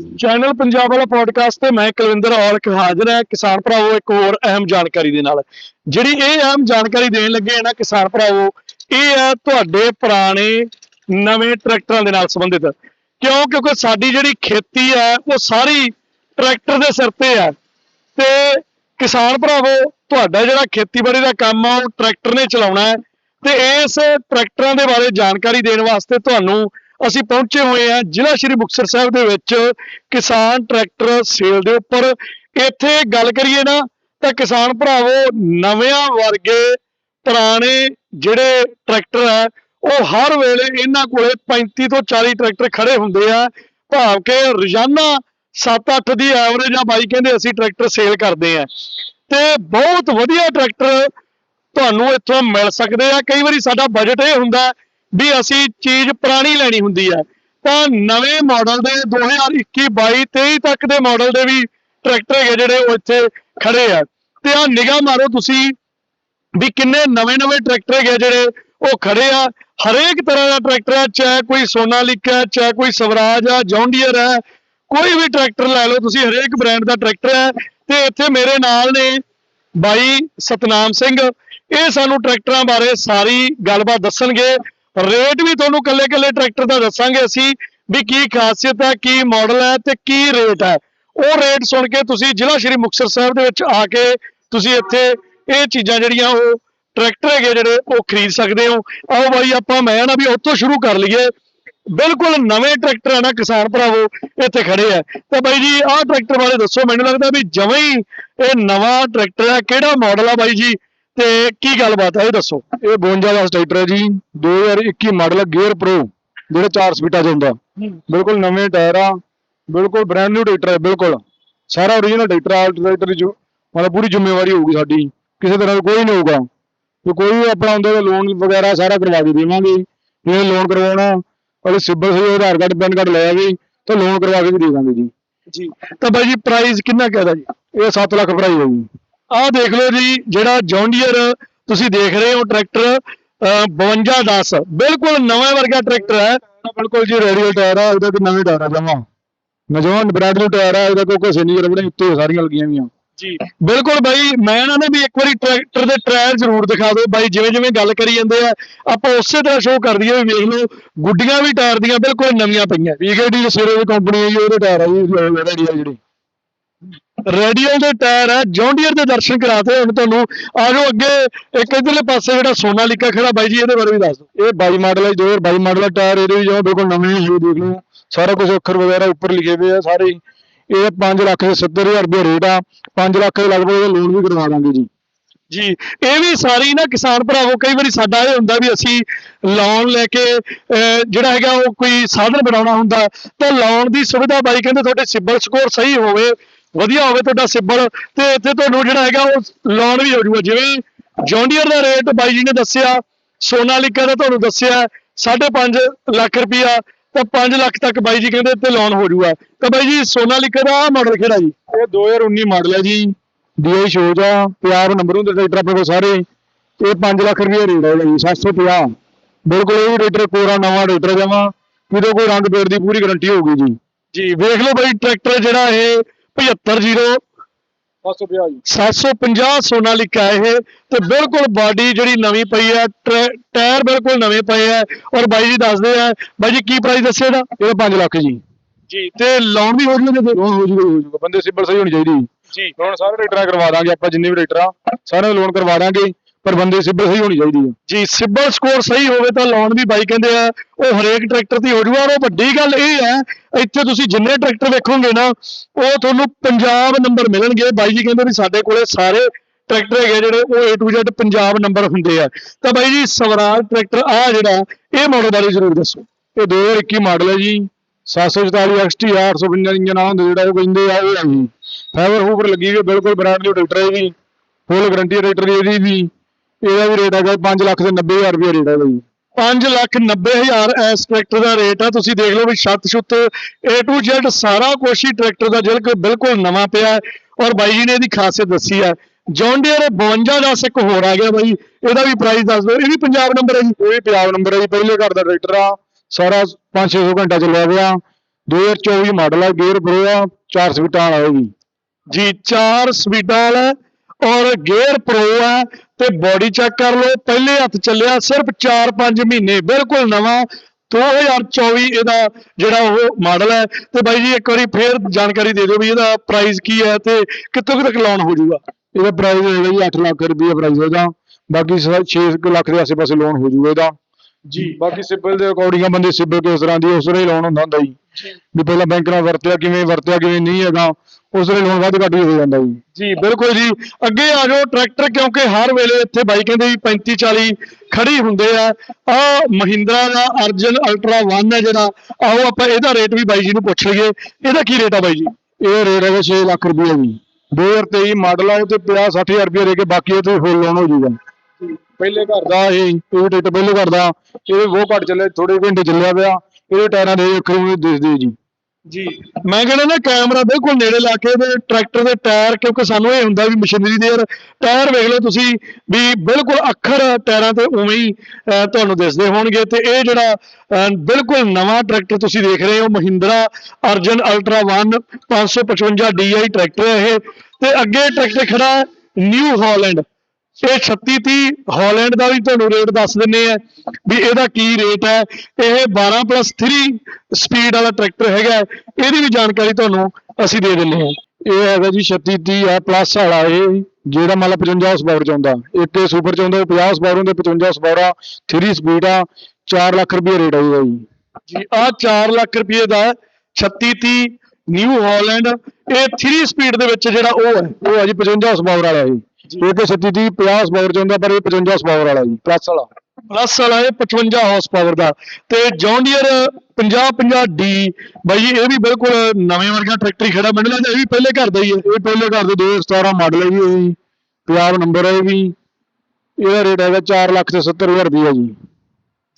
Channel Punjab ਵਾਲਾ podcast ਤੇ ਮੈਂ ਕੁਲਵਿੰਦਰ ਔਲਖ ਹਾਜ਼ਰ ਹੈ। ਕਿਸਾਨ ਭਰਾਵੋ, ਇੱਕ ਹੋਰ ਅਹਿਮ ਜਾਣਕਾਰੀ ਦੇ ਨਾਲ। ਜਿਹੜੀ ਇਹ ਅਹਿਮ ਜਾਣਕਾਰੀ ਦੇਣ ਲੱਗੇ ਹਾਂ ਨਾ ਕਿਸਾਨ ਭਰਾਵੋ, ਇਹ ਹੈ ਤੁਹਾਡੇ ਪੁਰਾਣੇ ਨਵੇਂ ਟਰੈਕਟਰਾਂ ਦੇ ਨਾਲ ਸੰਬੰਧਿਤ। ਕਿਉਂ ਕਿਉਂਕਿ ਸਾਡੀ ਜਿਹੜੀ ਖੇਤੀ ਹੈ, ਉਹ ਸਾਰੀ ਟਰੈਕਟਰ ਦੇ ਸਿਰ ਤੇ ਹੈ। ਤੇ ਕਿਸਾਨ ਭਰਾਵੋ, ਤੁਹਾਡਾ ਜਿਹੜਾ ਖੇਤੀਬਾੜੀ ਦਾ ਕੰਮ ਆ, ਉਹ ਟਰੈਕਟਰ ਨੇ ਚਲਾਉਣਾ ਹੈ। ਤੇ ਇਸ ਟਰੈਕਟਰਾਂ ਦੇ ਬਾਰੇ ਜਾਣਕਾਰੀ ਦੇਣ ਵਾਸਤੇ ਤੁਹਾਨੂੰ ਅਸੀਂ ਪਹੁੰਚੇ ਹੋਏ ਹਾਂ ਜ਼ਿਲ੍ਹਾ ਸ਼੍ਰੀ ਮੁਕਤਸਰ ਸਾਹਿਬ ਦੇ ਵਿੱਚ ਕਿਸਾਨ ਟਰੈਕਟਰ ਸੇਲ ਦੇ ਉੱਪਰ। ਇੱਥੇ ਗੱਲ ਕਰੀਏ ਨਾ ਤਾਂ ਕਿਸਾਨ ਭਰਾਵੋ, ਨਵਿਆਂ ਵਰਗੇ ਪੁਰਾਣੇ ਜਿਹੜੇ ਟਰੈਕਟਰ ਹੈ ਉਹ ਹਰ ਵੇਲੇ ਇਹਨਾਂ ਕੋਲੇ 35 ਤੋਂ 40 ਟਰੈਕਟਰ ਖੜੇ ਹੁੰਦੇ ਆ। ਭਾਵ ਕਿ ਰੋਜ਼ਾਨਾ 7-8 ਦੀ ਐਵਰੇਜ ਆ ਬਾਈ, ਕਹਿੰਦੇ ਅਸੀਂ ਟਰੈਕਟਰ ਸੇਲ ਕਰਦੇ ਆ। ਤੇ ਬਹੁਤ ਵਧੀਆ ਟਰੈਕਟਰ ਤੁਹਾਨੂੰ ਇੱਥੋਂ ਮਿਲ ਸਕਦੇ ਆ। ਕਈ ਵਾਰੀ ਸਾਡਾ ਬਜਟ ਇਹ ਹੁੰਦਾ ਵੀ ਅਸੀਂ ਚੀਜ਼ ਪੁਰਾਣੀ ਲੈਣੀ ਹੁੰਦੀ ਹੈ ਤਾਂ ਨਵੇਂ ਮਾਡਲ ਦੇ 2021 22 23 ਤੱਕ ਦੇ ਮਾਡਲ ਦੇ ਵੀ ਟਰੈਕਟਰ ਹੈਗੇ ਜਿਹੜੇ ਉਹ ਇੱਥੇ ਖੜੇ ਆ। ਤੇ ਆ ਨਿਗਾਹ ਮਾਰੋ ਤੁਸੀਂ ਵੀ ਕਿੰਨੇ ਨਵੇਂ-ਨਵੇਂ ਟਰੈਕਟਰ ਹੈਗੇ ਜਿਹੜੇ ਉਹ ਖੜੇ ਆ। ਹਰੇਕ ਤਰ੍ਹਾਂ ਦਾ ਟਰੈਕਟਰ ਹੈ ਚਾਹੇ ਕੋਈ ਸੋਨਾਲਿਕਾ ਹੈ ਚਾਹੇ ਕੋਈ ਸਵਰਾਜ ਆ ਜੌਂਡੀਅਰ ਹੈ ਕੋਈ ਵੀ ਟਰੈਕਟਰ ਲੈ ਲਓ, ਤੁਸੀਂ ਹਰੇਕ ਬ੍ਰਾਂਡ ਦਾ ਟਰੈਕਟਰ ਹੈ ਤੇ ਇੱਥੇ ਮੇਰੇ ਨਾਲ ਨੇ ਬਾਈ ਸਤਨਾਮ ਸਿੰਘ। ਇਹ ਸਾਨੂੰ ਟਰੈਕਟਰਾਂ ਬਾਰੇ ਸਾਰੀ ਗੱਲਬਾਤ ਦੱਸਣਗੇ। ਰੇਟ ਵੀ ਤੁਹਾਨੂੰ ਕੱਲੇ-ਕੱਲੇ ਟਰੈਕਟਰ ਦਾ ਦੱਸਾਂਗੇ ਅਸੀਂ ਵੀ ਕੀ ਖਾਸੀਅਤ ਹੈ, ਕੀ ਮਾਡਲ ਹੈ ਤੇ ਕੀ ਰੇਟ ਹੈ। ਉਹ ਰੇਟ ਸੁਣ ਕੇ ਤੁਸੀਂ ਜ਼ਿਲ੍ਹਾ ਸ਼੍ਰੀ ਮੁਕਤਸਰ ਸਾਹਿਬ ਦੇ ਵਿੱਚ ਆ ਕੇ ਤੁਸੀਂ ਇੱਥੇ ਇਹ ਚੀਜ਼ਾਂ ਜਿਹੜੀਆਂ ਉਹ ਟਰੈਕਟਰ ਹੈਗੇ ਜਿਹੜੇ ਉਹ ਖਰੀਦ ਸਕਦੇ ਹੋ। ਆਓ ਬਾਈ, ਆਪਾਂ ਮੈਂ ਨਾ ਵੀ ਉੱਥੋਂ ਸ਼ੁਰੂ ਕਰ ਲਈਏ। ਬਿਲਕੁਲ ਨਵੇਂ ਟਰੈਕਟਰ ਆ ਨਾ ਕਿਸਾਨ ਭਰਾਵੋ, ਇੱਥੇ ਖੜੇ ਆ। ਤਾਂ ਬਾਈ ਜੀ, ਆਹ ਟਰੈਕਟਰ ਬਾਰੇ ਦੱਸੋ। ਮੈਨੂੰ ਲੱਗਦਾ ਵੀ ਜਮਾਂ ਹੀ ਇਹ ਨਵਾਂ ਟਰੈਕਟਰ ਹੈ। ਕਿਹੜਾ ਮਾਡਲ ਆ ਬਾਈ ਜੀ? ਤੇ ਕੀ ਗੱਲਬਾਤ ਹੈ ਇਹ ਦੱਸੋ। ਇਹ 52 ਦਾ ਟਰੈਕਟਰ ਹੈ ਜੀ। 2021 ਮਾਡਲ ਗੇਅਰ ਪ੍ਰੋ ਜਿਹੜਾ 4 ਸਪੀਡਾਂ 'ਚ ਹੁੰਦਾ। ਬਿਲਕੁਲ ਨਵੇਂ ਟਾਇਰ ਆ ਬਿਲਕੁਲ ਬ੍ਰਾਂਡ ਨਿਊ ਟਰੈਕਟਰ ਹੈ ਬਿਲਕੁਲ। ਸਾਰਾ ਓਰੀਜਨਲ ਟਰੈਕਟਰ ਆ ਟਰੈਕਟਰ ਜੋ ਮਤਲਬ ਪੂਰੀ ਜ਼ਿੰਮੇਵਾਰੀ ਹੋਊਗੀ ਸਾਡੀ। ਕਿਸੇ ਤਰ੍ਹਾਂ ਦਾ ਕੋਈ ਨਹੀਂ ਹੋਊਗਾ। ਜੇ ਕੋਈ ਵੀ ਆਪਣਾ ਹੁੰਦਾ ਤਾਂ ਲੋਨ ਵਗੈਰਾ ਸਾਰਾ ਕਰਵਾ ਕੇ ਦੇਵਾਂਗੇ। ਜੇ ਲੋਨ ਕਰਵਾਉਣਾ ਉਹਦੇ ਸਿਬਲ ਸਹੀ ਆਧਾਰ ਕਾਰਡ ਪੈਨ ਕਾਰਡ ਲੈ ਆਵੇ ਤਾਂ ਲੋਨ ਕਰਵਾ ਕੇ ਵੀ ਦੇ ਦਾਂਗੇ ਜੀ। ਜੀ। ਤਾਂ ਬਾਈ ਜੀ ਪ੍ਰਾਈਸ ਕਿੰਨਾ ਕਹਦਾ ਜੀ? ਇਹ 7 ਲੱਖ ਪ੍ਰਾਈਸ ਹੈ ਜੀ। ਆਹ ਦੇਖ ਲਓ ਜੀ ਜਿਹੜਾ ਜੌਂਡੀਅਰ ਤੁਸੀਂ ਦੇਖ ਰਹੇ ਹੋ ਟਰੈਕਟਰ ਅਹ 5210 ਬਿਲਕੁਲ ਨਵੇਂ ਵਰਗਾ ਟਰੈਕਟਰ ਹੈ। ਬਿਲਕੁਲ ਜੀ ਰੇਡੀਅਲ ਟਾਇਰ ਆ ਉਹਦਾ ਤੇ ਨਵੇਂ ਟਾਇਰ ਆ ਜਮਾ। ਨਜਵਾਨ ਬ੍ਰਾਂਡ ਨਿਊ ਟਾਇਰ ਆ ਇਹਦਾ ਕੋਈ ਕੁਛ ਨਹੀਂ ਰਬੜੇ ਉੱਤੇ ਸਾਰੀਆਂ ਲੱਗੀਆਂ ਵੀਆਂ ਜੀ। ਬਿਲਕੁਲ ਬਾਈ ਮੈਂ ਇਹਨਾਂ ਨੇ ਵੀ ਇੱਕ ਵਾਰੀ ਟਰੈਕਟਰ ਦੇ ਟਾਇਰ ਜ਼ਰੂਰ ਦਿਖਾ ਦਿਓ ਬਾਈ ਜਿਵੇਂ ਜਿਵੇਂ ਗੱਲ ਕਰੀ ਜਾਂਦੇ ਆ ਆਪਾਂ ਉਸੇ ਤਰ੍ਹਾਂ ਸ਼ੋਅ ਕਰ ਦਈਏ ਵੀ ਵੇਖ ਲਓ ਗੁੱਡੀਆਂ ਵੀ ਟਾਇਰ ਦੀਆਂ ਬਿਲਕੁਲ ਨਵੀਆਂ ਪਈਆਂ। ਪੀਕੇਡੀ ਸਿਰੇ ਦੀ ਕੰਪਨੀ ਹੈ ਜੀ ਉਹਦੇ ਟਾਇਰ ਆ ਜੀ ਰੇਡੀਅਲ ਜਿਹੜੀ। ਰੇਡੀਅਲ ਦੇ ਟਾਇਰ ਹੈ ਜੌਂਡੀਅਰ ਦੇ ਦਰਸ਼ਨ ਕਰਾਤੇ ਹੁਣ ਤੁਹਾਨੂੰ। ਆ ਜਾਓ ਅੱਗੇ ਇੱਕ ਇਧਰਲੇ ਪਾਸੇ ਜਿਹੜਾ ਸੋਨਾਲੀਕਾ ਖੜਾ ਬਾਈ ਜੀ ਇਹਦੇ ਬਾਰੇ ਵੀ ਦੱਸ ਦਿਓ। ਇਹ 22 ਮਾਡਲ ਹੈ 2022 ਮਾਡਲ ਦਾ ਟਾਇਰ ਇਹਦੇ ਵੀ ਜਮਾ ਬਿਲਕੁਲ ਨਵੇਂ ਹੀ ਦੇਖ ਲਓ। ਸਾਰਾ ਕੁਝ ਅੱਖਰ ਵਗੈਰਾ ਉੱਪਰ ਲਿਖੇ ਹੋਏ ਆ ਸਾਰੇ। ਇਹ 5 ਲੱਖ ਦੇ 70000 ਰੁਪਏ ਰੇਟ ਆ। 5 ਲੱਖ ਦੇ ਲਗਭਗ ਇਹਦਾ ਲੋਨ ਵੀ ਕਰਵਾ ਦਾਂਗੇ ਜੀ। ਜੀ ਇਹ ਵੀ ਸਾਰੀ ਨਾ ਕਿਸਾਨ ਭਰਾਵੋ ਕਈ ਵਾਰੀ ਸਾਡਾ ਇਹ ਹੁੰਦਾ ਵੀ ਅਸੀਂ ਲੋਨ ਲੈ ਕੇ ਜਿਹੜਾ ਹੈਗਾ ਉਹ ਕੋਈ ਸਾਧਨ ਬਣਾਉਣਾ ਹੁੰਦਾ ਤਾਂ ਲੋਨ ਦੀ ਸੁਵਿਧਾ ਬਾਈ ਕਹਿੰਦੇ ਤੁਹਾਡੇ ਸਿਬਲ ਸਕੋਰ ਸਹੀ ਹੋਵੇ। ਵਧੀਆ ਹੋਵੇ ਤੁਹਾਡਾ ਸਿਬਲ ਤੇ ਇੱਥੇ ਤੁਹਾਨੂੰ ਜਿਹੜਾ ਹੈਗਾ ਉਹ ਲੋਨ ਵੀ ਹੋ ਜਾਊਗਾ। ਜਿਵੇਂ ਜੌਂਡੀਅਰ ਦਾ ਰੇਟ ਬਾਈ ਜੀ ਨੇ ਦੱਸਿਆ ਸੋਨਾਲੀਕਾ ਦਾ ਤੁਹਾਨੂੰ ਦੱਸਿਆ 5.5 ਲੱਖ ਰੁਪਇਆ ਤਾਂ 5 ਲੱਖ ਤੱਕ ਬਾਈ ਜੀ ਕਹਿੰਦੇ ਤੇ ਲੋਨ ਹੋ ਜਾਊਗਾ। ਤਾਂ ਬਾਈ ਜੀ ਸੋਨਾਲੀਕਾ ਦਾ ਮਾਡਲ ਕਿਹੜਾ ਜੀ? ਇਹ 2019 ਮਾਡਲ ਹੈ ਜੀ। ਡੀਆਈ ਸ਼ੋਜ ਆ ਪੰਜਾਬ ਨੰਬਰ ਹੁੰਦੇ ਟਰੈਕਟਰ ਆਪਣੇ ਕੋਲ ਸਾਰੇ। ਇਹ 5 ਲੱਖ ਰੁਪਏ ਰੇਟ ਹੈ ਜੀ 750 ਬਿਲਕੁਲ ਇਹ ਵੀ ਟਰੈਕਟਰ ਕੋਰਾ ਨਵਾਂ ਟਰੈਕਟਰ ਜਮਾ। ਕਿਤੇ ਕੋਈ ਰੰਗ ਪੇੜ ਦੀ ਪੂਰੀ ਗਾਰੰਟੀ ਹੋਊਗੀ ਜੀ। ਜੀ। ਵੇਖ ਲਓ ਬਾਈ ਟਰੈਕਟਰ ਜਿਹੜਾ ਇਹ 750 750 ਜੀ 750 ਸੋਨਾਲੀਕਾ ਇਹ ਤੇ ਬਿਲਕੁਲ ਬਾਡੀ ਜਿਹੜੀ ਨਵੀਂ ਪਈ ਹੈ ਟਾਇਰ ਬਿਲਕੁਲ ਨਵੇਂ ਪਏ ਆ ਔਰ ਬਾਈ ਜੀ ਦੱਸਦੇ ਆ ਬਾਈ ਜੀ ਕੀ ਪ੍ਰਾਈਸ ਦੱਸਿਆ ਇਹਦਾ? ਇਹ 5 ਲੱਖ ਜੀ। ਜੀ। ਤੇ ਲੋਨ ਵੀ ਹੋ ਜੂਗਾ ਲੋਨ ਹੋ ਜੂਗਾ ਹੋ ਜੂਗਾ। ਬੰਦੇ ਸਿਬਲ ਸਹੀ ਹੋਣੀ ਚਾਹੀਦੀ। ਜੀ। ਲੋਨ ਸਾਰੇ ਟਰੈਕਟਰਾਂ ਕਰਵਾ ਦਾਂਗੇ ਆਪਾਂ ਜਿੰਨੇ ਵੀ ਟਰੈਕਟਰ ਆ ਸਾਰੇ ਲੋਨ ਕਰਵਾ ਦਾਂਗੇ। ਪਰ ਬੰਦੇ ਸਿਬਲ ਸਹੀ ਹੋਣੀ ਚਾਹੀਦੀ ਹੈ। ਜੀ, ਸਿਬਲ ਸਕੋਰ ਸਹੀ ਹੋਵੇ ਤਾਂ ਲੋਨ ਵੀ ਬਾਈ ਕਹਿੰਦੇ ਆ, ਉਹ ਹਰੇਕ ਟਰੈਕਟਰ ਤੇ ਹੋ ਜੂਗਾ ਔਰ ਉਹ ਵੱਡੀ ਗੱਲ ਇਹ ਹੈ, ਇੱਥੇ ਤੁਸੀਂ ਜਿੰਨੇ ਟਰੈਕਟਰ ਵੇਖੋਗੇ ਨਾ, ਉਹ ਤੁਹਾਨੂੰ ਪੰਜਾਬ ਨੰਬਰ ਮਿਲਣਗੇ। ਬਾਈ ਜੀ ਕਹਿੰਦੇ ਵੀ ਸਾਡੇ ਕੋਲੇ ਸਾਰੇ ਟਰੈਕਟਰ ਹੈਗੇ ਜਿਹੜੇ ਉਹ A to Z Punjab number ਹੁੰਦੇ ਆ। ਤਾਂ ਬਾਈ ਜੀ, ਸਵਰਾਜ ਟਰੈਕਟਰ ਆ ਜਿਹੜਾ, ਇਹ ਮਾਡਲ ਬਾਰੇ ਜ਼ਰੂਰ ਦੱਸੋ। ਇਹ 2021 ਮਾਡਲ ਹੈ ਜੀ। 744 XT 855 ਇੰਜਨ ਆ ਹੁੰਦਾ ਜਿਹੜਾ ਉਹ ਕਹਿੰਦੇ ਆ ਇਹ ਹੈ ਜੀ। ਫਾਈਬਰ ਹੂਪਰ ਲੱਗੀ ਹੋਈ ਬਿਲਕੁਲ ਬ੍ਰਾਂਡ ਨਿਊ ਟਰੈਕਟਰ ਹੈ ਜੀ। ਫੁੱਲ ਗਾਰੰਟੀ ਟਰੈਕਟਰ ਦੀ ਇਹਦੀ ਵੀ। ਇਹਦਾ ਵੀ ਰੇਟ ਹੈਗਾ 5 ਲੱਖ ਤੇ 90000 ਰੁਪਏ ਰੇਟ ਹੈਗਾ ਜੀ। 5 ਲੱਖ 90 ਹਜ਼ਾਰ ਇਸ ਟਰੈਕਟਰ ਦਾ ਰੇਟ ਆ। ਤੁਸੀਂ ਦੇਖ ਲਓ ਵੀ ਛੱਤ ਛੁੱਤ A to Z ਸਾਰਾ ਕੁਛ ਹੀ ਟਰੈਕਟਰ ਦਾ ਜਿਹੜਾ ਬਿਲਕੁਲ ਨਵਾਂ ਪਿਆ ਹੈ। ਔਰ ਬਾਈ ਜੀ ਨੇ ਇਹਦੀ ਖਾਸੀਅਤ ਦੱਸੀ ਹੈ। ਜੌਨ ਡੀਅਰ 52 ਦਾ ਇੱਕ ਹੋਰ ਆ ਗਿਆ ਬਾਈ। ਇਹਦਾ ਵੀ ਪ੍ਰਾਈਸ ਦੱਸ ਦਿਓ। ਇਹ ਵੀ ਪੰਜਾਬ ਨੰਬਰ ਹੈ ਜੀ। ਇਹ ਵੀ ਪੰਜਾਬ ਨੰਬਰ ਹੈ ਜੀ। ਪਹਿਲੇ ਘਰ ਦਾ ਟਰੈਕਟਰ ਆ। ਸਾਰਾ 5-600 ਘੰਟਾ ਚੱਲਿਆ ਹੋਇਆ 2024 ਮਾਡਲ ਹੈ ਗੇਅਰ ਪ੍ਰੋ ਆ। 4 ਸਪੀਡਾਂ ਵਾਲਾ ਵੀ ਜੀ। 4 ਸਪੀਡਾਂ ਵਾਲਾ ਔਰ ਗੇਅਰ ਪ੍ਰੋ ਆ। ਤੇ ਬਾਡੀ ਚੈੱਕ ਕਰ ਲਓ। ਪਹਿਲੇ ਹੱਥ ਚੱਲਿਆ ਸਿਰਫ 4-5 ਮਹੀਨੇ। ਬਿਲਕੁਲ ਨਵਾਂ। 2024 ਇਹਦਾ ਜਿਹੜਾ ਉਹ ਮਾਡਲ ਹੈ। ਤੇ ਬਾਈ ਜੀ, ਇੱਕ ਵਾਰੀ ਫੇਰ ਜਾਣਕਾਰੀ ਦੇ ਦਿਓ ਵੀ ਇਹਦਾ ਪ੍ਰਾਈਸ ਕੀ ਹੈ ਤੇ ਕਿੱਥੋਂ ਕੁ ਤੱਕ ਲਾਉਣ ਹੋ ਜਾਊਗਾ? ਇਹਦਾ ਪ੍ਰਾਈਸ ਹੈਗਾ ਜੀ 8 ਲੱਖ ਰੁਪਏ ਪ੍ਰਾਈਸ ਉਹਦਾ ਬਾਕੀ 6 ਲੱਖ ਦੇ ਆਸੇ-ਪਾਸੇ ਲੋਨ ਹੋ ਜਾਊਗਾ ਇਹਦਾ। ਜੀ। ਬਾਕੀ ਸਿਬਲ ਦੇ ਅਕੋਰਡਿੰਗ ਬੰਦੇ ਸਿਬਲ ਕਿਸ ਤਰ੍ਹਾਂ ਦੀ ਉਸ ਤਰ੍ਹਾਂ ਹੀ ਲੋਨ ਹੁੰਦਾ ਹੁੰਦਾ ਜੀ। ਵੀ ਪਹਿਲਾਂ ਬੈਂਕ ਨਾਲ ਵਰਤਿਆ ਕਿਵੇਂ ਵਰਤਿਆ ਕਿਵੇਂ ਨਹੀਂ ਹੈਗਾ ਉਸ ਤਰ੍ਹਾਂ ਲੋਨ ਵੱਧ ਘੱਟ ਵੀ ਹੋ ਜਾਂਦਾ ਜੀ। ਜੀ। ਬਿਲਕੁਲ ਜੀ। ਅੱਗੇ ਆ ਜਾਓ ਟਰੈਕਟਰ ਕਿਉਂਕਿ ਹਰ ਵੇਲੇ ਇੱਥੇ ਬਾਈ ਕਹਿੰਦੇ ਵੀ 35 40 ਖੜੀ ਹੁੰਦੇ ਆ। ਆ ਮਹਿੰਦਰਾ ਦਾ ਅਰਜਨ ਅਲਟਰਾ 1 ਹੈ ਜਿਹੜਾ। ਆਓ ਆਪਾਂ ਇਹਦਾ ਰੇਟ ਵੀ ਬਾਈ ਜੀ ਨੂੰ ਪੁੱਛ ਲਈਏ। ਇਹਦਾ ਕੀ ਰੇਟ ਆ ਬਾਈ ਜੀ? ਇਹ ਰੇਟ ਹੈਗਾ 6 ਲੱਖ ਰੁਪਏ ਜੀ। 2023 ਮਾਡਲ ਆ ਤੇ 50 60000 ਰੁਪਏ ਦੇ ਕੇ ਬਾਕੀ ਇਹ ਤੇ ਫੁੱਲ ਲੋਨ ਹੋ ਜਾਊਗਾ ਪਹਿਲੇ ਘਰ ਦਾ ਇਹ ਇਹ ਟਿਕਟ ਪਹਿਲੇ ਘਰ ਦਾ ਇਹ ਬਹੁਤ ਘੱਟ ਚੱਲਿਆ ਥੋੜੇ ਘੰਟੇ ਚੱਲਿਆ ਪਿਆ ਇਹਦੇ ਟਾਇਰਾਂ ਦੇ ਅੱਖਰ ਦਿਸਦੇ ਜੀ। ਜੀ। ਮੈਂ ਕਹਿੰਦਾ ਨਾ ਕੈਮਰਾ ਬਿਲਕੁਲ ਨੇੜੇ ਲਾ ਕੇ ਤੇ ਟਰੈਕਟਰ ਦੇ ਟਾਇਰ ਕਿਉਂਕਿ ਸਾਨੂੰ ਇਹ ਹੁੰਦਾ ਵੀ ਮਸ਼ੀਨਰੀ ਦੇ ਯਾਰ ਟਾਇਰ ਵੇਖ ਲਓ ਤੁਸੀਂ ਵੀ ਬਿਲਕੁਲ ਅੱਖਰ ਟਾਇਰਾਂ ਤੇ ਉਵੇਂ ਹੀ ਤੁਹਾਨੂੰ ਦਿਸਦੇ ਹੋਣਗੇ ਤੇ ਇਹ ਜਿਹੜਾ ਬਿਲਕੁਲ ਨਵਾਂ ਟਰੈਕਟਰ ਤੁਸੀਂ ਦੇਖ ਰਹੇ ਹੋ Mahindra Arjun ultra 1 555 DI tractor ਹੈ ਇਹ ਤੇ ਅੱਗੇ ਟਰੈਕਟਰ ਖੜਾ ਨਿਊ ਹਾਲੈਂਡ। ਇਹ 36 30 ਹਾਲੈਂਡ ਦਾ ਵੀ ਤੁਹਾਨੂੰ ਰੇਟ ਦੱਸ ਦਿੰਨੇ ਆ ਵੀ ਇਹਦਾ ਕੀ ਰੇਟ ਹੈ। ਇਹ 12 3 ਸਪੀਡ ਵਾਲਾ ਟਰੈਕਟਰ ਹੈਗਾ। ਇਹਦੀ ਵੀ ਜਾਣਕਾਰੀ ਤੁਹਾਨੂੰ ਅਸੀਂ ਦੇ ਦਿੰਨੇ ਹਾਂ ਇਹ ਹੈਗਾ ਜੀ 36 30 ਹੈ ਪਲੱਸ ਵਾਲਾ ਇਹ, ਜਿਹੜਾ ਮੰਨ ਲਾ 55 ਹਾਰਸ ਪਾਵਰ ਚ ਆਉਂਦਾ। ਇੱਕ ਇਹ ਸੁਪਰ ਚ ਆਉਂਦਾ 50 ਹਾਰਸ ਹੁੰਦੇ 55 ਹਾਰਸ ਪਾਵਰ 3 ਸਪੀਡ ਆ 4 ਲੱਖ ਰੁਪਏ ਰੇਟ ਆਊਗਾ ਜੀ। ਜੀ, ਆ 4 ਲੱਖ ਰੁਪਏ ਦਾ 36 30 ਨਿਊ ਹਾਲੈਂਡ ਇਹ 3 ਸਪੀਡ ਦੇ ਵਿੱਚ ਜਿਹੜਾ ਉਹ ਹੈ, ਉਹ ਆ ਜੀ 55 ਹਾਰਸ ਵਾਲਾ ਜੀ ਤੇ 37 30 50 ਹਾਰਸ ਪਾਵਰ ਚ ਆਉਂਦਾ ਪਰ ਇਹ 55 ਹਾਰਸ ਪਾਵਰ ਵਾਲਾ ਜੀ ਪਲੱਸ ਵਾਲਾ। ਪਲੱਸ ਵਾਲਾ ਇਹ 55 ਹਾਰਸ ਪਾਵਰ ਦਾ। ਤੇ ਜੌਨ ਡੀਅਰ 50 50 ਡੀ ਬਾਈ ਜੀ ਇਹ ਵੀ ਬਿਲਕੁਲ ਨਵੇਂ ਵਰਗਾ ਟਰੈਕਟਰ ਹੀ ਖੜਾ ਮੈਨੂੰ ਲੱਗਦਾ ਇਹ ਵੀ ਪਹਿਲੇ ਘਰ ਦਾ ਹੀ ਹੈ। ਇਹ ਪਹਿਲੇ ਘਰ ਦੇ 2017 ਮਾਡਲ ਹੈ ਜੀ। ਇਹ ਪੰਜਾਬ ਨੰਬਰ ਹੈ ਇਹ ਵੀ। ਇਹਦਾ ਰੇਟ ਹੈਗਾ 4 ਲੱਖ ਤੇ 70 ਹਜ਼ਾਰ ਰੁਪਏ ਜੀ।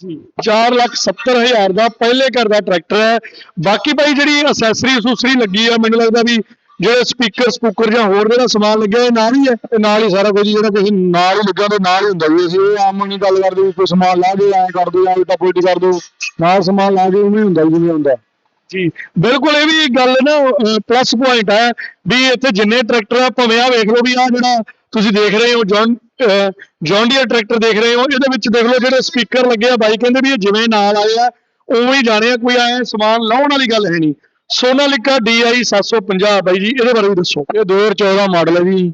ਜੀ। 4 ਲੱਖ 70 ਹਜ਼ਾਰ ਦਾ ਪਹਿਲੇ ਘਰ ਦਾ ਟਰੈਕਟਰ ਹੈ। ਬਾਕੀ ਭਾਈ ਜਿਹੜੀ ਅਸੈਸਰੀ ਅਸੂਸਰੀ ਲੱਗੀ ਆ ਮੈਨੂੰ ਲੱਗਦਾ ਵੀ ਜਿਹੜੇ ਸਪੀਕਰ ਸਪੂਕਰ ਜਾਂ ਹੋਰ ਜਿਹੜਾ ਸਮਾਨ ਲੱਗਿਆ, ਇਹ ਨਾਲ ਹੀ ਹੈ ਤੇ ਨਾਲ ਹੀ ਸਾਰਾ ਕੁਝ, ਜਿਹੜਾ ਕੁਝ ਨਾਲ ਹੀ ਲੱਗਾ ਤੇ ਨਾਲ ਹੀ ਹੁੰਦਾ ਜੀ ਅਸੀਂ ਇਹ ਆਮ ਨਹੀਂ ਗੱਲ ਕਰਦੇ ਵੀ ਕੋਈ ਸਮਾਨ ਲਾ ਦੇ ਐਂ ਕਰ ਦੋ, ਜਾਂ ਉਲਟਾ ਪੁਲਟੀ ਕਰ ਦੋ, ਨਾਲ ਸਮਾਨ ਲਾ ਕੇ ਉਵੇਂ ਹੁੰਦਾ, ਜਿਵੇਂ ਹੁੰਦਾ। ਜੀ, ਬਿਲਕੁਲ ਇਹ ਵੀ ਗੱਲ ਨਾ ਪਲੱਸ ਪੁਆਇੰਟ ਹੈ ਵੀ ਇੱਥੇ ਜਿੰਨੇ ਟਰੈਕਟਰ ਆ, ਭਾਵੇਂ ਆ ਵੇਖ ਲਓ ਵੀ ਆ ਜਿਹੜਾ ਤੁਸੀਂ ਦੇਖ ਰਹੇ ਹੋ ਜੌਨ ਜੌਨ ਟਰੈਕਟਰ ਦੇਖ ਰਹੇ ਹੋ, ਇਹਦੇ ਵਿੱਚ ਦੇਖ ਲਓ ਜਿਹੜੇ ਸਪੀਕਰ ਲੱਗੇ ਆ ਬਾਈ, ਕਹਿੰਦੇ ਵੀ ਇਹ ਜਿਵੇਂ ਨਾਲ ਆਏ ਆ, ਉਵੇਂ ਹੀ ਜਾਣੇ ਆ, ਕੋਈ ਐ ਸਮਾਨ ਲਾਉਣ ਵਾਲੀ ਗੱਲ ਹੈ ਨਹੀਂ। ਸੋਨਾਲਿਕਾ DI 750 ਬਾਈ ਜੀ, ਇਹਦੇ ਬਾਰੇ ਵੀ ਦੱਸੋ। ਇਹ 2014 ਮਾਡਲ ਹੈ ਜੀ।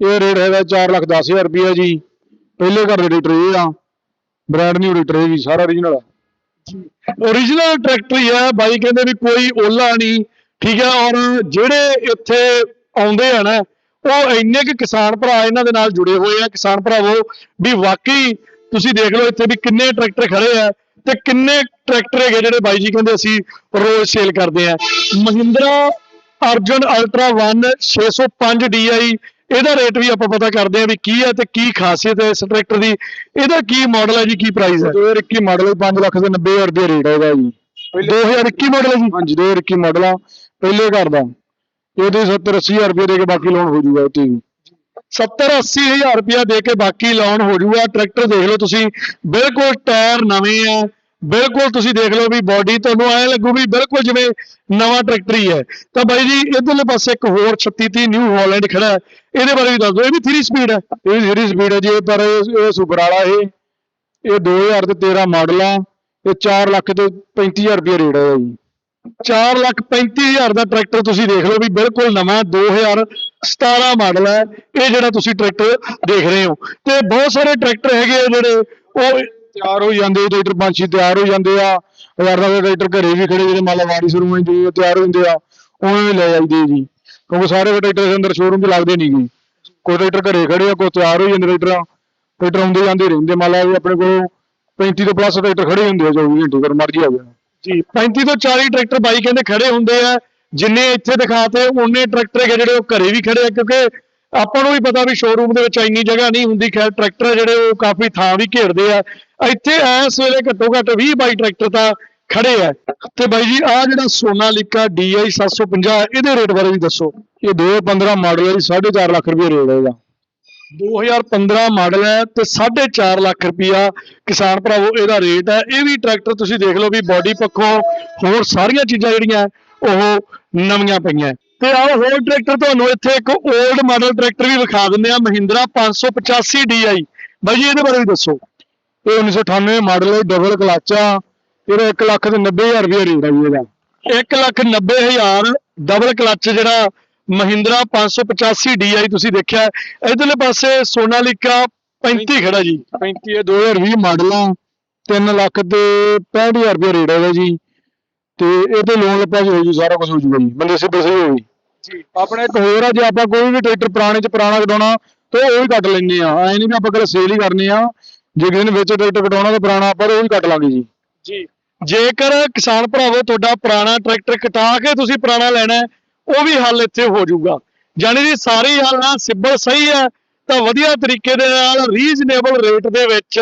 ਇਹ ਰੇਟ ਹੈਗਾ 4 ਲੱਖ 10 ਹਜ਼ਾਰ ਰੁਪਏ ਜੀ। ਪਹਿਲੇ ਘਰ ਦੇ ਰੇਟਰ ਇਹ ਆ। ਬ੍ਰਾਂਡ ਨਿਊ ਰੇਟਰ ਇਹ ਵੀ, ਸਾਰਾ origignal ਆ। ਓਰੀਜਨਲ ਟਰੈਕਟਰ ਹੀ ਆ। ਬਾਈ ਕਹਿੰਦੇ ਵੀ ਕੋਈ ਓਲਾ ਨਹੀਂ। ਠੀਕ ਹੈ ਔਰ ਜਿਹੜੇ ਇੱਥੇ ਆਉਂਦੇ ਆ ਨਾ, ਉਹ ਇੰਨੇ ਕਿ ਕਿਸਾਨ ਭਰਾ ਇਹਨਾਂ ਦੇ ਨਾਲ ਜੁੜੇ ਹੋਏ ਆ। ਕਿਸਾਨ ਭਰਾਵੋ, ਵੀ ਵਾਕਈ ਤੁਸੀਂ ਦੇਖ ਲਓ ਇੱਥੇ ਵੀ ਕਿੰਨੇ ਟਰੈਕਟਰ ਖੜੇ ਆ ਤੇ ਕਿੰਨੇ ਟਰੈਕਟਰ ਹੈਗੇ ਜਿਹੜੇ ਬਾਈ ਜੀ ਕਹਿੰਦੇ ਅਸੀਂ ਰੋਜ਼ ਸੇਲ ਕਰਦੇ ਆ। ਮਹਿੰਦਰਾ ਅਰਜਨ ਅਲਟਰਾ 1 605 DI ਇਹਦਾ ਰੇਟ ਵੀ ਆਪਾਂ ਪਤਾ ਕਰਦੇ ਆ ਵੀ ਕੀ ਹੈ ਤੇ ਕੀ ਖਾਸੀਅਤ ਹੈ ਇਸ ਟਰੈਕਟਰ ਦੀ। ਇਹਦਾ ਕੀ ਮਾਡਲ ਹੈ ਜੀ ਕੀ ਪ੍ਰਾਈਸ ਹੈ 2021 ਮਾਡਲ 5 ਲੱਖ ਤੇ 90 ਹਜ਼ਾਰ ਰੁਪਏ ਰੇਟ ਹੈਗਾ ਜੀ। 2021 ਮਾਡਲ ਹੈ ਜੀ? ਹਾਂਜੀ 2021 ਮਾਡਲ ਆ ਪਹਿਲੇ ਘਰ ਦਾ। ਇਹਦੇ 70 80 ਹਜ਼ਾਰ ਰੁਪਏ ਦੇ ਕੇ ਬਾਕੀ ਲੋਨ ਹੋ ਜਾਊਗਾ ਉੱਤੇ ਵੀ 70 80 ਹਜ਼ਾਰ ਰੁਪਇਆ ਦੇ ਕੇ ਬਾਕੀ ਲਾਉਣ ਹੋ ਜਾਊਗਾ ਟਰੈਕਟਰ ਦੇਖ ਲਓ ਤੁਸੀਂ ਬਿਲਕੁਲ ਟਾਇਰ ਨਵੇਂ ਆ ਬਿਲਕੁਲ ਤੁਸੀਂ ਦੇਖ ਲਓ ਵੀ ਬਾਡੀ ਤੁਹਾਨੂੰ ਐ ਲੱਗੂ ਵੀ ਬਿਲਕੁਲ ਜਿਵੇਂ ਨਵਾਂ ਟਰੈਕਟਰ ਹੀ ਹੈ। ਤਾਂ ਬਾਈ ਜੀ, ਇਧਰਲੇ ਪਾਸੇ ਇੱਕ ਹੋਰ 36 30 ਨਿਊ ਹਾਲੈਂਡ ਖੜਾ ਹੈ। ਇਹਦੇ ਬਾਰੇ ਵੀ ਦੱਸ ਦਿਓ, ਇਹ ਵੀ 3 ਸਪੀਡ ਹੈ। ਇਹ ਜਿਹੜੀ ਸਪੀਡ ਹੈ ਜੀ ਪਰ ਇਹ ਸੁਪਰ ਵਾਲਾ ਇਹ। ਇਹ 2013 ਮਾਡਲ ਆ। ਇਹ 4 ਲੱਖ ਤੇ 35000 ਰੁਪਏ ਰੇਟ ਹੈ ਜੀ। 4 ਲੱਖ 35 ਹਜ਼ਾਰ ਦਾ ਟਰੈਕਟਰ ਤੁਸੀਂ ਦੇਖ ਲਓ ਵੀ ਬਿਲਕੁਲ ਨਵਾਂ 2017 ਮਾਡਲ ਹੈ। ਇਹ ਜਿਹੜਾ ਤੁਸੀਂ ਟਰੈਕਟਰ ਦੇਖ ਰਹੇ ਹੋ। ਤੇ ਬਹੁਤ ਸਾਰੇ ਟਰੈਕਟਰ ਹੈਗੇ ਆ ਜਿਹੜੇ, ਉਹ ਤਿਆਰ ਹੋ ਜਾਂਦੇ ਟਰੈਕਟਰ ਪੰਜ ਛੇ ਤਿਆਰ ਹੋ ਜਾਂਦੇ ਆ। ਹਜ਼ਾਰਾਂ ਦੇ ਟਰੈਕਟਰ ਘਰੇ ਵੀ ਖੜੇ ਜਿਹੜੇ ਮੰਨ ਲਾ ਸ਼ੁਰੂ ਹੋਈ ਜੋ ਤਿਆਰ ਹੋ ਆ, ਉਵੇਂ ਲੈ ਜਾਂਦੇ ਜੀ। ਕਿਉਂਕਿ ਸਾਰੇ ਟਰੈਕਟਰ ਦੇ ਅੰਦਰ ਸ਼ੋਰੂਮ 'ਚ ਲੱਗਦੇ ਨਹੀਂ ਗਈ ਕੋਈ ਟਰੈਕਟਰ ਘਰੇ ਖੜੇ ਆ, ਕੋਈ ਤਿਆਰ ਹੋ ਜਾਂਦੇ ਟਰੈਕਟਰ ਟਰੈਕਟਰ ਆਉਂਦੇ ਜਾਂਦੇ ਰਹਿੰਦੇ ਮੰਨ ਵੀ ਆਪਣੇ ਕੋਲ 35 ਤੋਂ ਪਲੱਸ ਟਰੈਕਟਰ ਖੜੇ ਹੁੰਦੇ ਆ 24 ਘੰਟੇ ਕਰ ਮਰਜ਼ੀ ਆ ਜਾਣਾ। ਜੀ 35 ਤੋਂ 40 ਟਰੈਕਟਰ ਬਾਈ ਕਹਿੰਦੇ ਖੜੇ ਹੁੰਦੇ ਆ, ਜਿੰਨੇ ਇੱਥੇ ਦਿਖਾਤੇ ਉਹਨੇ ਟਰੈਕਟਰ ਹੈਗੇ ਜਿਹੜੇ ਉਹ ਘਰੇ ਵੀ ਖੜੇ ਆ, ਕਿਉਂਕਿ ਆਪਾਂ ਨੂੰ ਵੀ ਪਤਾ ਵੀ ਸ਼ੋਰੂਮ ਦੇ ਵਿੱਚ ਇੰਨੀ ਜਗ੍ਹਾ ਨਹੀਂ ਹੁੰਦੀ, ਖੈਰ ਟਰੈਕਟਰ ਜਿਹੜੇ ਉਹ ਕਾਫੀ ਥਾਂ ਵੀ ਘੇਰਦੇ ਆ। ਇੱਥੇ ਇਸ ਵੇਲੇ ਘੱਟੋ ਘੱਟ 20 ਬਾਈ ਟਰੈਕਟਰ ਤਾਂ ਖੜੇ ਆ। ਤੇ ਬਾਈ ਜੀ ਆ ਜਿਹੜਾ ਸੋਨਾਲਿਕਾ DI 750 ਇਹਦੇ ਰੇਟ ਬਾਰੇ ਵੀ ਦੱਸੋ। ਇਹ 2015 ਮਾਡਲ ਹੈ ਜੀ 4.5 ਲੱਖ ਰੁਪਏ ਰੇਟ ਹੈ ਇਹਦਾ। 2015 ਮਾਡਲ ਹੈ ਤੇ 4.5 ਲੱਖ ਰੁਪਇਆ ਕਿਸਾਨ ਭਰਾਵੋ ਇਹਦਾ ਰੇਟ ਹੈ ਇਹ ਵੀ ਟਰੈਕਟਰ ਤੁਸੀਂ ਦੇਖ ਲਓ ਵੀ ਬਾਡੀ ਪੱਖੋਂ ਹੋਰ ਸਾਰੀਆਂ ਚੀਜ਼ਾਂ ਜਿਹੜੀਆਂ, ਉਹ ਨਵੀਆਂ ਪਈਆਂ। ਤੇ ਆਓ ਹੋਰ ਟਰੈਕਟਰ ਤੁਹਾਨੂੰ ਇੱਥੇ ਇੱਕ 올ਡ ਮਾਡਲ ਟਰੈਕਟਰ ਵੀ ਵਿਖਾ ਦਿੰਦੇ ਆ, ਮਹਿੰਦਰਾ 585 DI ਬਾਈ ਜੀ, ਇਹਦੇ ਬਾਰੇ ਵੀ ਦੱਸੋ। ਇਹ 1998 ਮਾਡਲ ਹੈ ਡਬਲ ਕਲਚ ਆ। ਇਹਦਾ 1 ਲੱਖ ਤੇ 90000 ਰੁਪਏ ਰੇਟ ਹੈ ਜੀ ਇਹਦਾ। 1 ਲੱਖ 90 ਹਜ਼ਾਰ ਡਬਲ ਕਲਚ ਜਿਹੜਾ ਮਹਿੰਦਰਾ 585 DI ਤੁਸੀਂ ਦੇਖਿਆ। ਇਧਰਲੇ ਪਾਸੇ ਸੋਨਾਲੀਕਾ 35 ਖੜਾ ਜੀ। 35 ਇਹ 2020 ਮਾਡਲ ਆ। 3 ਲੱਖ ਤੇ 65000 ਰੁਪਏ ਰੇਟ ਹੈ ਜੀ। ਤੇ ਇਹ ਤੇ ਲੋਨ ਲੱਪਾ ਹੋ ਜੀ ਸਾਰਾ ਕੁਝ ਹੋ ਜੂਗਾ ਜੀ ਬੰਦੇ ਸਿੱਧੇ ਸਹੀ ਹੋਈ ਜੀ। ਆਪਣਾ ਇੱਕ ਹੋਰ ਆ ਜੇ ਆਪਾਂ ਕੋਈ ਵੀ ਟਰੈਕਟਰ ਪੁਰਾਣੇ ਚ ਪੁਰਾਣਾ ਕਢਾਉਣਾ ਤਾਂ ਉਹ ਹੀ ਕੱਟ ਲੈਣੇ ਆ। ਐ ਨਹੀਂ ਵੀ ਆਪਾਂ ਕਦੇ ਸੇਲ ਹੀ ਕਰਨੀ ਆ। ਜੇ ਕਿਸੇ ਨੇ ਵਿੱਚ ਟਰੈਕਟਰ ਕਢਾਉਣਾ ਤਾਂ ਪੁਰਾਣਾ ਆਪਾਂ ਉਹ ਹੀ ਕੱਟ ਲਾਂਗੇ ਜੀ। ਜੀ। ਜੇਕਰ ਕਿਸਾਨ ਭਰਾਵੋ ਤੁਹਾਡਾ ਪੁਰਾਣਾ ਟਰੈਕਟਰ ਕਟਾ ਕੇ ਤੁਸੀਂ ਪੁਰਾਣਾ ਲੈਣਾ ਹੈ, ਉਹ ਵੀ ਹੱਲ ਇੱਥੇ ਹੋ ਜਾਊਗਾ। ਜਾਣੀ ਦੀ ਸਾਰੀ ਹੱਲ ਨਾਲ ਸਿੱਬਲ ਸਹੀ ਹੈ ਤਾਂ ਵਧੀਆ ਤਰੀਕੇ ਦੇ ਨਾਲ ਰੀਜ਼ਨੇਬਲ ਰੇਟ ਦੇ ਵਿੱਚ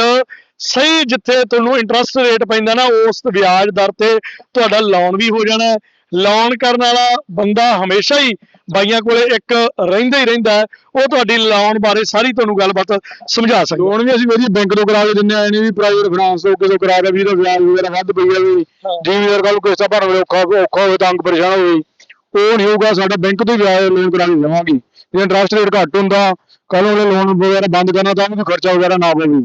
ਸਹੀ ਜਿੱਥੇ ਤੁਹਾਨੂੰ ਇੰਟਰਸਟ ਰੇਟ ਪੈਂਦਾ ਨਾ ਉਸ ਵਿਆਜ ਦਰ ਤੇ ਤੁਹਾਡਾ ਲੋਨ ਵੀ ਹੋ ਜਾਣਾ ਲੋਨ ਕਰਨ ਵਾਲਾ ਬੰਦਾ ਹਮੇਸ਼ਾ ਹੀ ਬਾਈਆਂ ਕੋਲੇ ਇੱਕ ਰਹਿੰਦਾ ਹੀ ਰਹਿੰਦਾ। ਉਹ ਤੁਹਾਡੀ ਲੋਨ ਬਾਰੇ ਸਾਰੀ ਤੁਹਾਨੂੰ ਗੱਲਬਾਤ ਸਮਝਾ ਸਕਦਾ ਲੋਨ ਵੀ ਅਸੀਂ ਵਧੀਆ ਬੈਂਕ ਤੋਂ ਕਰਾ ਕੇ ਦਿੰਦੇ ਆ ਨਹੀਂ ਵੀ ਪ੍ਰਾਈਵੇਟ ਫਾਈਨਾਂਸ ਤੋਂ ਕਿਸੇ ਤੋਂ ਕਰਾ ਕੇ ਵੀ ਇਹਦਾ ਵਿਆਜ ਵਗੈਰਾ ਵੱਧ ਪਈ ਜਾਵੇ ਹਾਂ। ਜਿਵੇਂ ਕੱਲ ਕੋਈ ਭਰਨ ਵੇਲੇ ਔਖਾ ਔਖਾ ਹੋਵੇ ਤੰਗ ਪਰੇਸ਼ਾਨ ਹੋਵੇ ਉਹ ਨਹੀਂ ਹੋਊਗਾ ਸਾਡਾ ਬੈਂਕ ਤੋਂ ਹੀ ਵਿਆਜ ਲੋਨ ਕਰਾ ਕੇ ਦੇਵਾਂਗੇ ਜੇ ਇੰਟਰਸਟ ਰੇਟ ਘੱਟ ਹੁੰਦਾ ਕੱਲ ਉਹਨੇ ਲੋਨ ਵਗੈਰਾ ਬੰਦ ਕਰਨਾ ਤਾਂ ਉਹਨੂੰ ਖਰਚਾ ਵਗੈਰਾ ਨਾ ਪਵੇ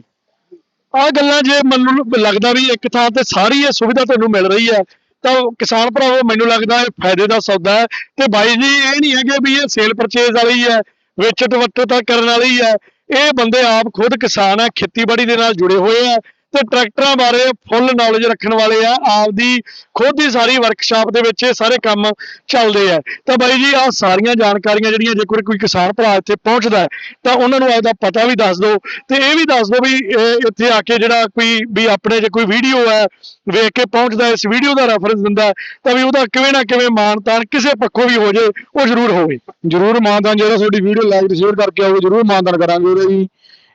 ਆਹ ਗੱਲਾਂ ਜੇ ਮੈਨੂੰ ਲੱਗਦਾ ਵੀ ਇੱਕ ਥਾਂ ਤੇ ਸਾਰੀ ਇਹ ਸੁਵਿਧਾ ਤੁਹਾਨੂੰ ਮਿਲ ਰਹੀ ਹੈ ਤਾਂ ਕਿਸਾਨ ਭਰਾਵੋ, ਮੈਨੂੰ ਲੱਗਦਾ ਇਹ ਫਾਇਦੇ ਦਾ ਸੌਦਾ ਹੈ। ਤੇ ਬਾਈ ਜੀ, ਇਹ ਨਹੀਂ ਹੈਗੇ ਵੀ ਇਹ ਸੇਲ ਪਰਚੇਜ਼ ਵਾਲੀ ਹੈ ਵੇਚਟ ਵਟਤ ਕਰਨ ਵਾਲੀ ਹੈ। ਇਹ ਬੰਦੇ ਆਪ ਖੁਦ ਕਿਸਾਨ ਹੈ, ਖੇਤੀਬਾੜੀ ਦੇ ਨਾਲ ਜੁੜੇ ਹੋਏ ਆ ਤੇ ਟਰੈਕਟਰਾਂ ਬਾਰੇ ਫੁੱਲ ਨੌਲੇਜ ਰੱਖਣ ਵਾਲੇ ਆ, ਆਪਦੀ ਖੁਦ ਦੀ ਸਾਰੀ ਵਰਕਸ਼ਾਪ ਦੇ ਵਿੱਚ ਇਹ ਸਾਰੇ ਕੰਮ ਚੱਲਦੇ ਆ। ਤਾਂ ਬਾਈ ਜੀ ਆ ਸਾਰੀਆਂ ਜਾਣਕਾਰੀਆਂ ਜਿਹੜੀਆਂ ਜੇਕਰ ਕੋਈ ਕਿਸਾਨ ਭਰਾ ਇੱਥੇ ਪਹੁੰਚਦਾ ਹੈ, ਤਾਂ ਉਹਨਾਂ ਨੂੰ ਆਪਦਾ ਪਤਾ ਵੀ ਦੱਸ ਦਿਓ ਤੇ ਇਹ ਵੀ ਦੱਸ ਦਿਓ ਵੀ ਇੱਥੇ ਆ ਕੇ ਜਿਹੜਾ ਕੋਈ, ਵੀ ਆਪਣੇ ਜੇ ਕੋਈ ਵੀਡੀਓ ਹੈ, ਵੇਖ ਕੇ ਪਹੁੰਚਦਾ, ਇਸ ਵੀਡੀਓ ਦਾ ਰੈਫਰੈਂਸ ਦਿੰਦਾ ਤਾਂ ਵੀ ਉਹਦਾ ਕਿਵੇਂ ਨਾ ਕਿਵੇਂ ਮਾਣ ਤਾਣ ਕਿਸੇ ਪੱਖੋਂ ਵੀ ਹੋ ਜੇ, ਉਹ ਜ਼ਰੂਰ ਹੋਵੇ। ਜਰੂਰ ਮਾਨਦਾਨ ਜਿਹੜਾ ਤੁਹਾਡੀ ਵੀਡੀਓ ਲਾਈਕ ਤੇ ਸ਼ੇਅਰ ਕਰਕੇ ਆਓਗੇ ਜਰੂਰ ਮਾਨਦਾਨ ਕਰਾਂਗੇ ਉਹਦਾ ਜੀ।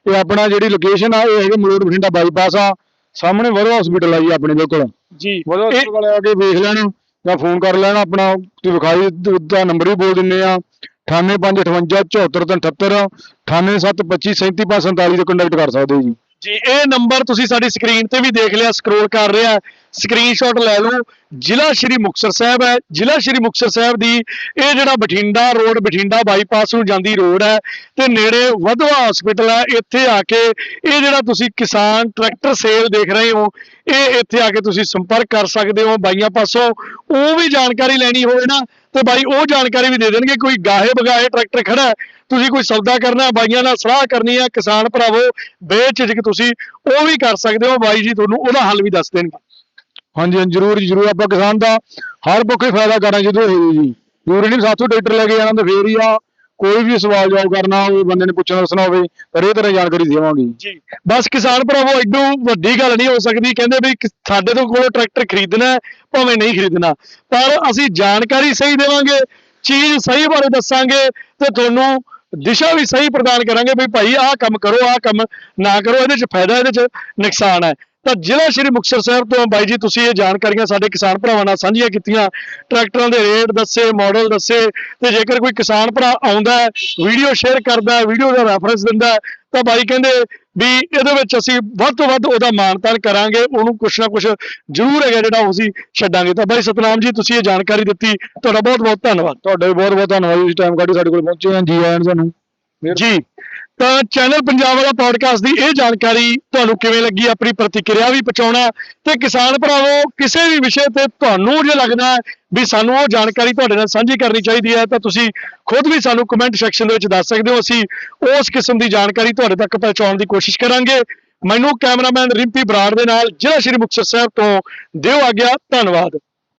ਇਹ ਆਪਣਾ ਜਿਹੜੀ ਲੋਕੇਸ਼ਨ ਆ ਇਹ ਹੈਗੇ ਮਲੋਟ ਬਠਿੰਡਾ ਬਾਈਪਾਸ ਆ। ਸਾਹਮਣੇ ਵਧੋ ਹਸਪੀਟਲ ਆ ਜੀ ਆਪਣੇ ਬਿਲਕੁਲ ਜੀ ਇਹ- ਹਸਪੀਟਲ ਵਾਲੇ ਆ ਕੇ ਵੇਖ ਲੈਣ ਜਾਂ ਫੋਨ ਕਰ ਲੈਣ ਆਪਣਾ ਤੁਸੀਂ ਵਿਖਾਈ ਦਾ ਨੰਬਰ ਵੀ ਬੋਲ ਦਿੰਨੇ ਆ। 9858 74 9872537547 ਤੇ ਕੰਟੈਕਟ ਕਰ ਸਕਦੇ ਜੀ। ਜੀ, ਇਹ ਨੰਬਰ ਤੁਸੀਂ ਸਾਡੀ ਸਕਰੀਨ ਤੇ ਵੀ ਦੇਖ ਲਿਆ ਸਕਰੋਲ ਕਰ ਰਿਹਾ ਸਕਰੀਨਸ਼ਾਟ ਲੈ ਲਓ। ਜ਼ਿਲ੍ਹਾ ਸ਼੍ਰੀ ਮੁਕਤਸਰ ਸਾਹਿਬ ਹੈ। ਜ਼ਿਲ੍ਹਾ ਸ਼੍ਰੀ ਮੁਕਤਸਰ ਸਾਹਿਬ ਦੀ ਇਹ ਜਿਹੜਾ ਬਠਿੰਡਾ ਰੋਡ ਬਠਿੰਡਾ ਬਾਈਪਾਸ ਨੂੰ ਜਾਂਦੀ ਰੋਡ ਹੈ ਤੇ ਨੇੜੇ ਵਧਵਾ ਹਸਪੀਟਲ ਹੈ। ਇੱਥੇ ਆ ਕੇ ਇਹ ਜਿਹੜਾ ਤੁਸੀਂ ਕਿਸਾਨ ਟਰੈਕਟਰ ਸੇਲ ਦੇਖ ਰਹੇ ਹੋ, ਇਹ ਇੱਥੇ ਆ ਕੇ ਤੁਸੀਂ ਸੰਪਰਕ ਕਰ ਸਕਦੇ ਹੋ ਬਾਈਆਂ ਪਾਸੋਂ। ਉਹ ਵੀ ਜਾਣਕਾਰੀ ਲੈਣੀ ਹੋਵੇ ਨਾ। ਤੇ ਬਾਈ ਉਹ ਜਾਣਕਾਰੀ ਵੀ ਦੇ ਦੇਣਗੇ, ਕੋਈ ਗਾਹੇ ਬਗਾਹੇ ਟਰੈਕਟਰ ਖੜਾ ਹੈ, ਤੁਸੀਂ ਕੋਈ ਸੌਦਾ ਕਰਨਾ, ਬਾਈਆਂ ਨਾਲ ਸਲਾਹ ਕਰਨੀ ਹੈ, ਕਿਸਾਨ ਭਰਾਵੋ, ਬੇਝਿਜਕ ਤੁਸੀਂ ਉਹ ਵੀ ਕਰ ਸਕਦੇ ਹੋ, ਬਾਈ ਜੀ ਤੁਹਾਨੂੰ ਉਹਦਾ ਹੱਲ ਵੀ ਦੱਸ ਦੇਣਗੇ। ਹਾਂਜੀ ਹਾਂਜੀ, ਜਰੂਰ ਜੀ, ਜਰੂਰ, ਆਪਾਂ ਕਿਸਾਨ ਦਾ ਹਰ ਪੱਖੋਂ ਫਾਇਦਾ ਕਰਾਂ ਜਦੋਂ ਹੋਈ ਜੀ। ਜ਼ਰੂਰੀ ਨਹੀਂ ਸਾਥੋਂ ਟਰੈਕਟਰ ਲੈ ਕੇ ਜਾਣਾ ਤਾਂ ਫੇਰ ਹੀ ਆ। ਕੋਈ ਵੀ ਸਵਾਲ ਜਵਾਬ ਕਰਨਾ ਹੋਵੇ ਬੰਦੇ ਨੇ ਪੁੱਛਣਾ ਦੱਸਣਾ ਹੋਵੇ ਇਹ ਤਰ੍ਹਾਂ ਜਾਣਕਾਰੀ ਦੇਵਾਂਗੇ। ਜੀ। ਬਸ ਕਿਸਾਨ ਭਰਾਵੋ ਐਡੋ ਵੱਡੀ ਗੱਲ ਨਹੀਂ ਹੋ ਸਕਦੀ ਕਹਿੰਦੇ ਵੀ ਕਿ ਸਾਡੇ ਤੋਂ ਕੋਲ ਟਰੈਕਟਰ ਖਰੀਦਣਾ ਹੈ, ਭਾਵੇਂ ਨਹੀਂ ਖਰੀਦਣਾ। ਪਰ ਅਸੀਂ ਜਾਣਕਾਰੀ ਸਹੀ ਦੇਵਾਂਗੇ ਚੀਜ਼ ਸਹੀ ਬਾਰੇ ਦੱਸਾਂਗੇ ਤੇ ਤੁਹਾਨੂੰ ਦਿਸ਼ਾ ਵੀ ਸਹੀ ਪ੍ਰਦਾਨ ਕਰਾਂਗੇ ਵੀ ਭਾਈ ਆਹ ਕੰਮ ਕਰੋ ਆਹ ਕੰਮ ਨਾ ਕਰੋ ਇਹਦੇ 'ਚ ਫਾਇਦਾ ਇਹਦੇ 'ਚ ਨੁਕਸਾਨ ਹੈ। ਤਾਂ ਜ਼ਿਲ੍ਹਾ ਸ਼੍ਰੀ ਮੁਕਤਸਰ ਸਾਹਿਬ ਤੋਂ ਬਾਈ ਜੀ ਤੁਸੀਂ ਇਹ ਜਾਣਕਾਰੀਆਂ ਸਾਡੇ ਕਿਸਾਨ ਭਰਾਵਾਂ ਨਾਲ ਸਾਂਝੀਆਂ ਕੀਤੀਆਂ। ਟਰੈਕਟਰਾਂ ਦੇ ਰੇਟ ਦੱਸੇ ਮਾਡਲ ਦੱਸੇ ਤੇ ਜੇਕਰ ਕੋਈ ਕਿਸਾਨ ਭਰਾ ਆਉਂਦਾ ਹੈ ਵੀਡੀਓ ਸ਼ੇਅਰ ਕਰਦਾ ਹੈ ਵੀਡੀਓ ਦਾ ਰੈਫਰੈਂਸ ਦਿੰਦਾ ਹੈ, ਤਾਂ ਬਾਈ ਕਹਿੰਦੇ ਵੀ ਇਹਦੇ ਵਿੱਚ ਅਸੀਂ ਵੱਧ ਤੋਂ ਵੱਧ ਉਹਦਾ ਮਾਨਤਾਨ ਕਰਾਂਗੇ ਉਹਨੂੰ ਕੁਛ ਨਾ ਕੁਛ ਜ਼ਰੂਰ ਹੈਗਾ ਜਿਹੜਾ ਉਹ ਅਸੀਂ ਛੱਡਾਂਗੇ। ਤਾਂ ਬਾਈ ਸਤਨਾਮ ਜੀ ਤੁਸੀਂ ਇਹ ਜਾਣਕਾਰੀ ਦਿੱਤੀ ਤੁਹਾਡਾ ਬਹੁਤ ਬਹੁਤ ਧੰਨਵਾਦ। ਤੁਹਾਡਾ ਬਹੁਤ ਬਹੁਤ ਧੰਨਵਾਦ ਇਸ ਟਾਈਮ ਕੱਢ ਸਾਡੇ ਕੋਲ ਪਹੁੰਚੇ ਆ ਜੀ ਆਇਆਂ ਤੁਹਾਨੂੰ ਜੀ। ਤਾਂ ਚੈਨਲ ਪੰਜਾਬ ਵਾਲਾ ਪੋਡਕਾਸਟ ਦੀ ਇਹ ਜਾਣਕਾਰੀ ਤੁਹਾਨੂੰ ਕਿਵੇਂ ਲੱਗੀ? ਆਪਣੀ ਪ੍ਰਤੀਕਿਰਿਆ ਵੀ ਪਹੁੰਚਾਉਣਾ ਤੇ ਕਿਸਾਨ ਭਰਾਵੋ, ਕਿਸੇ ਵੀ ਵਿਸ਼ੇ ਤੇ ਤੁਹਾਨੂੰ ਜੇ ਲੱਗਦਾ ਵੀ ਸਾਨੂੰ ਉਹ ਜਾਣਕਾਰੀ ਤੁਹਾਡੇ ਨਾਲ ਸਾਂਝੀ ਕਰਨੀ ਚਾਹੀਦੀ ਹੈ, ਤਾਂ ਤੁਸੀਂ ਖੁਦ ਵੀ ਸਾਨੂੰ ਕਮੈਂਟ ਸੈਕਸ਼ਨ ਦੇ ਵਿੱਚ ਦੱਸ ਸਕਦੇ ਹੋ। ਅਸੀਂ ਉਸ ਕਿਸਮ ਦੀ ਜਾਣਕਾਰੀ ਤੁਹਾਡੇ ਤੱਕ ਪਹੁੰਚਾਉਣ ਦੀ ਕੋਸ਼ਿਸ਼ ਕਰਾਂਗੇ। ਮੈਨੂੰ ਕੈਮਰਾਮੈਨ ਰਿੰਪੀ ਬਰਾੜ ਦੇ ਨਾਲ ਜ਼ਿਲ੍ਹਾ ਸ਼੍ਰੀ ਮੁਕਤਸਰ ਸਾਹਿਬ ਤੋਂ ਦਿਓ ਆ ਗਿਆ ਧੰਨਵਾਦ।